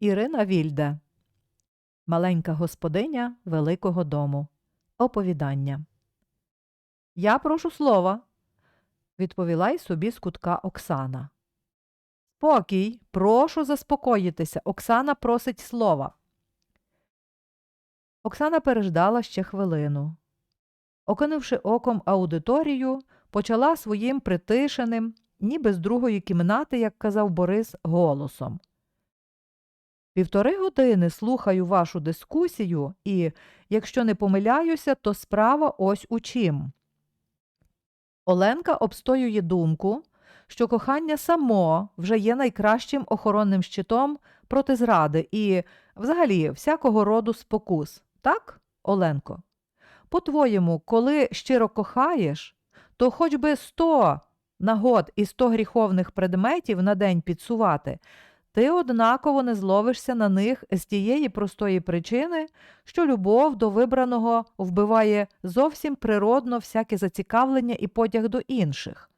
Ірина Вільде Маленька господиня Великого дому. Оповідання. Я прошу слова, відповіла й собі з кутка Оксана. Спокій, прошу заспокоїтися. Оксана просить слова. Оксана переждала ще хвилину. Окинувши оком аудиторію, почала своїм притишеним, ніби з другої кімнати, як казав Борис, голосом. Півтори години слухаю вашу дискусію, і, якщо не помиляюся, то справа ось у чим. Оленка обстоює думку, що кохання само вже є найкращим охоронним щитом проти зради і, взагалі, всякого роду спокус. Так, Оленко? По-твоєму, коли щиро кохаєш, то хоч би сто нагод і сто гріховних предметів на день підсувати, ти однаково не зловишся на них з тієї простої причини, що любов до вибраного вбиває зовсім природно всяке зацікавлення і потяг до інших.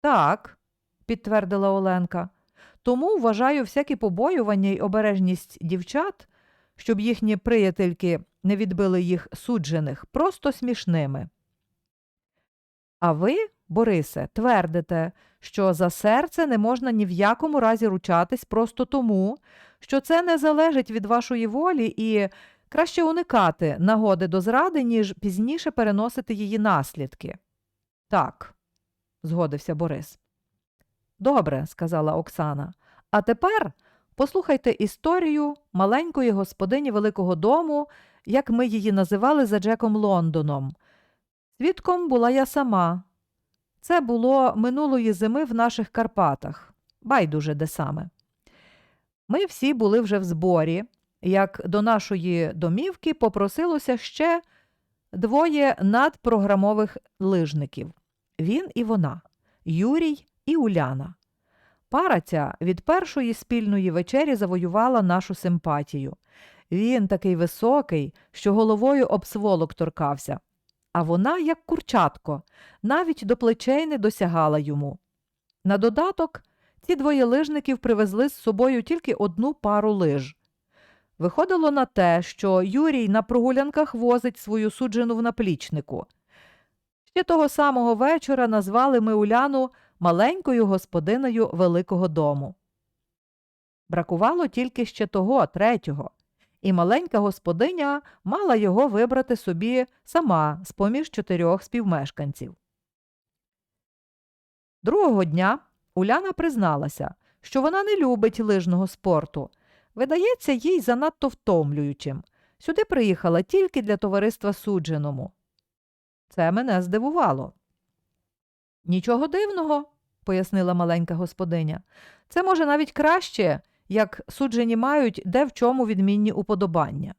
Так, підтвердила Оленка, тому вважаю всякі побоювання й обережність дівчат, щоб їхні приятельки не відбили їх суджених, просто смішними. А ви, Борисе, твердите, що за серце не можна ні в якому разі ручатись просто тому, що це не залежить від вашої волі і краще уникати нагоди до зради, ніж пізніше переносити її наслідки. Так, згодився Борис. Добре, сказала Оксана. А тепер послухайте історію маленької господині Великого дому, як ми її називали за Джеком Лондоном. Свідком була я сама. Це було минулої зими в наших Карпатах, байдуже де саме. Ми всі були вже в зборі, як до нашої домівки попросилося ще двоє надпрограмових лижників він і вона, Юрій і Уляна. Пара ця від першої спільної вечері завоювала нашу симпатію. Він такий високий, що головою об сволок торкався, а вона, як курчатко, навіть до плечей не досягала йому. На додаток, ці двоє лижників привезли з собою тільки одну пару лиж. Виходило на те, що Юрій на прогулянках возить свою суджену в наплічнику. Ще того самого вечора назвали ми Уляну маленькою господиною Великого дому. Бракувало тільки ще того, третього, і маленька господиня мала його вибрати собі сама з поміж чотирьох співмешканців. Другого дня Уляна призналася, що вона не любить лижного спорту. Видається, їй занадто втомлюючим. Сюди приїхала тільки для товариства судженому. Це мене здивувало. Нічого дивного, пояснила маленька господиня. Це може навіть краще, як суджені мають де в чому відмінні уподобання.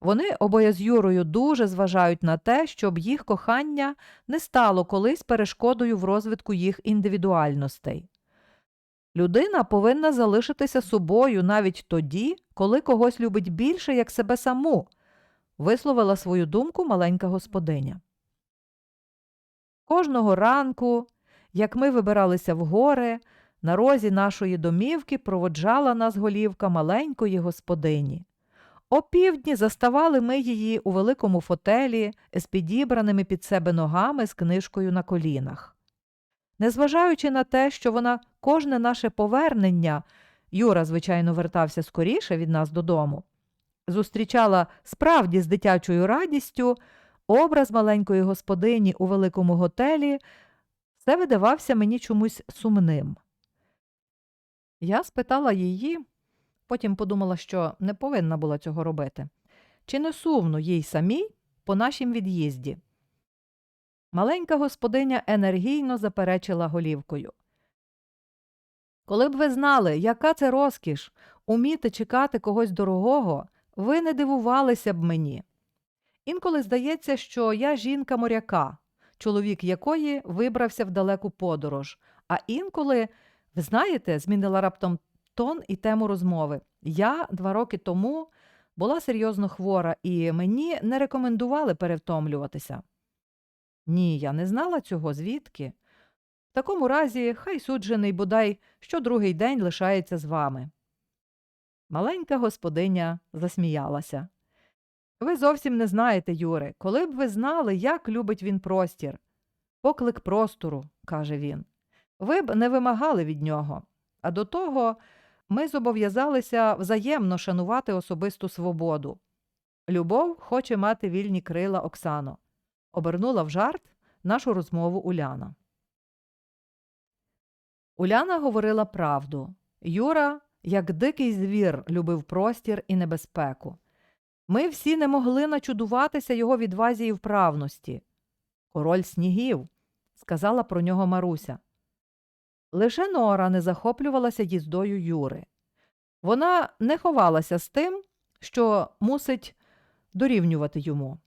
Вони обоє з Юрою дуже зважають на те, щоб їх кохання не стало колись перешкодою в розвитку їх індивідуальностей. Людина повинна залишитися собою навіть тоді, коли когось любить більше, як себе саму, висловила свою думку маленька господиня. Кожного ранку, як ми вибиралися в гори, на розі нашої домівки проводжала нас голівка маленької господині. О півдні заставали ми її у великому фотелі з підібраними під себе ногами з книжкою на колінах. Незважаючи на те, що вона кожне наше повернення, Юра, звичайно, вертався скоріше від нас додому, зустрічала справді з дитячою радістю, образ маленької господині у великому готелі все видавався мені чомусь сумним. Я спитала її, потім подумала, що не повинна була цього робити. Чи не сумно їй самій по нашім від'їзді? Маленька господиня енергійно заперечила голівкою. Коли б ви знали, яка це розкіш уміти чекати когось дорогого, ви не дивувалися б мені. Інколи здається, що я жінка моряка, чоловік якої вибрався в далеку подорож, а інколи ви знаєте, змінила раптом тон і тему розмови. Я два роки тому була серйозно хвора, і мені не рекомендували перевтомлюватися. Ні, я не знала цього, звідки. В такому разі, хай суджений бодай що другий день лишається з вами. Маленька господиня засміялася. Ви зовсім не знаєте, Юре, коли б ви знали, як любить він простір. Поклик простору, каже він. Ви б не вимагали від нього. А до того ми зобов'язалися взаємно шанувати особисту свободу. Любов хоче мати вільні крила Оксано. Обернула в жарт нашу розмову Уляна. Уляна говорила правду. Юра, як дикий звір, любив простір і небезпеку. Ми всі не могли начудуватися його відвазі і вправності. Король снігів, сказала про нього Маруся. Лише Нора не захоплювалася їздою Юри. Вона не ховалася з тим, що мусить дорівнювати йому.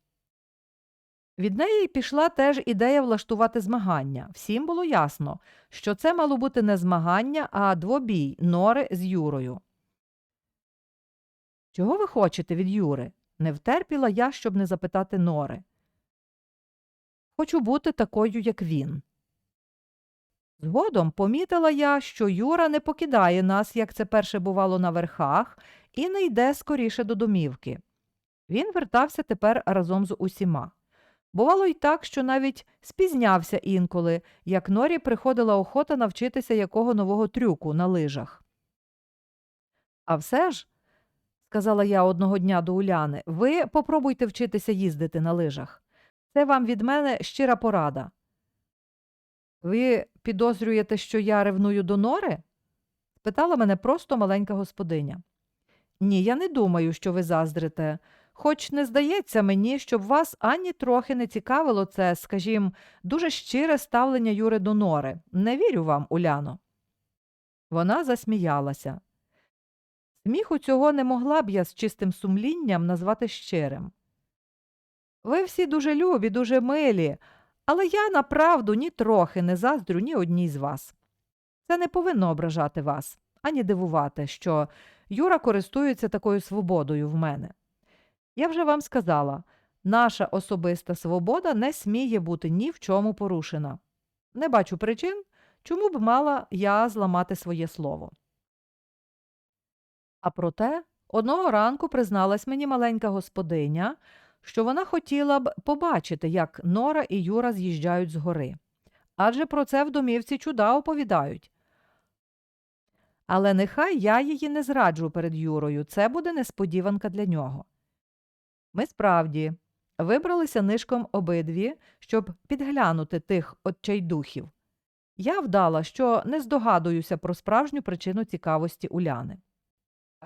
Від неї пішла теж ідея влаштувати змагання. Всім було ясно, що це мало бути не змагання, а двобій Нори з Юрою. Чого ви хочете від Юри? Не втерпіла я, щоб не запитати Нори. Хочу бути такою, як він. Згодом помітила я, що Юра не покидає нас, як це перше бувало на верхах, і не йде скоріше до домівки. Він вертався тепер разом з усіма. Бувало й так, що навіть спізнявся інколи, як Норі приходила охота навчитися якого нового трюку на лижах. А все ж, сказала я одного дня до Уляни, ви попробуйте вчитися їздити на лижах. Це вам від мене щира порада. Ви підозрюєте, що я ревную до Нори? спитала мене просто маленька господиня. Ні, я не думаю, що ви заздрите. Хоч не здається мені, щоб вас ані трохи не цікавило це, скажімо, дуже щире ставлення Юри до Нори. Не вірю вам, Уляно. Вона засміялася. Сміху цього не могла б я з чистим сумлінням назвати щирим. Ви всі дуже любі, дуже милі, але я направду ні трохи не заздрю ні одній з вас. Це не повинно ображати вас, ані дивувати, що Юра користується такою свободою в мене. Я вже вам сказала, наша особиста свобода не сміє бути ні в чому порушена. Не бачу причин, чому б мала я зламати своє слово. А проте одного ранку призналась мені маленька господиня, що вона хотіла б побачити, як Нора і Юра з'їжджають з гори. Адже про це в домівці чуда оповідають. Але нехай я її не зраджу перед Юрою, це буде несподіванка для нього. Ми справді вибралися нишком обидві, щоб підглянути тих отчайдухів. Я вдала, що не здогадуюся про справжню причину цікавості Уляни.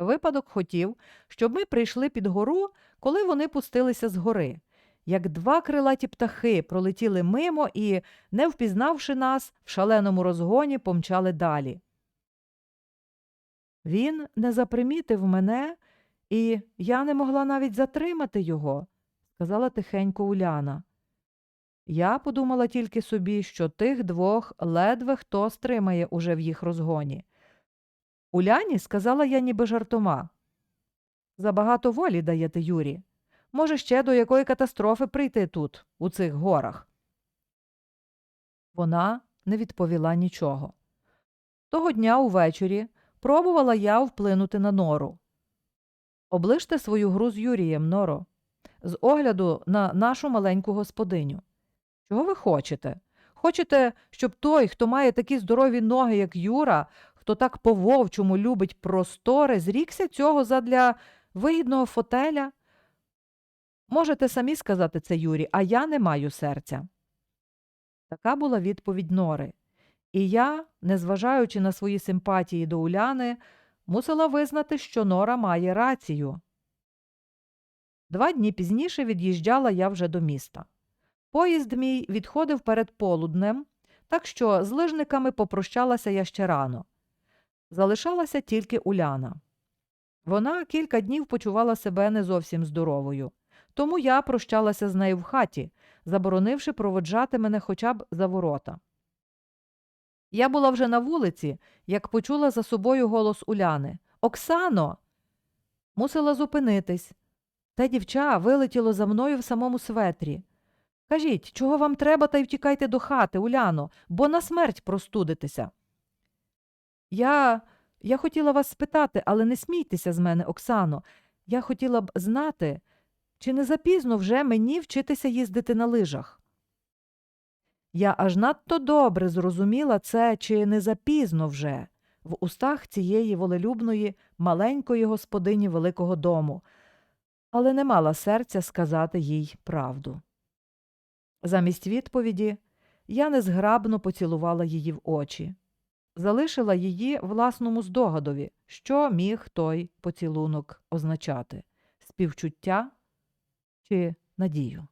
Випадок хотів, щоб ми прийшли під гору, коли вони пустилися з гори. Як два крилаті птахи пролетіли мимо і, не впізнавши нас, в шаленому розгоні помчали далі. Він не запримітив мене, і я не могла навіть затримати його, сказала тихенько Уляна. Я подумала тільки собі, що тих двох ледве хто стримає уже в їх розгоні. Уляні сказала я ніби жартома. Забагато волі даєте, Юрі. Може, ще до якої катастрофи прийти тут, у цих горах. Вона не відповіла нічого. Того дня увечері пробувала я вплинути на нору. Оближте свою гру з Юрієм, Норо, з огляду на нашу маленьку господиню. Чого ви хочете? Хочете, щоб той, хто має такі здорові ноги, як Юра, хто так по вовчому любить простори, зрікся цього задля вигідного фотеля? Можете самі сказати це Юрі, а я не маю серця. Така була відповідь Нори. І я, незважаючи на свої симпатії до Уляни, мусила визнати, що Нора має рацію. Два дні пізніше від'їжджала я вже до міста. Поїзд мій відходив перед полуднем, так що з лижниками попрощалася я ще рано. Залишалася тільки Уляна. Вона кілька днів почувала себе не зовсім здоровою, тому я прощалася з нею в хаті, заборонивши проводжати мене хоча б за ворота. Я була вже на вулиці, як почула за собою голос Уляни Оксано. Мусила зупинитись. Те дівча вилетіло за мною в самому светрі. Кажіть, чого вам треба, та й втікайте до хати, Уляно, бо на смерть простудитеся. Я Я хотіла вас спитати, але не смійтеся з мене, Оксано. Я хотіла б знати, чи не запізно вже мені вчитися їздити на лижах. Я аж надто добре зрозуміла це, чи не запізно вже, в устах цієї волелюбної маленької господині великого дому, але не мала серця сказати їй правду. Замість відповіді я незграбно поцілувала її в очі, залишила її власному здогадові, що міг той поцілунок означати співчуття чи надію.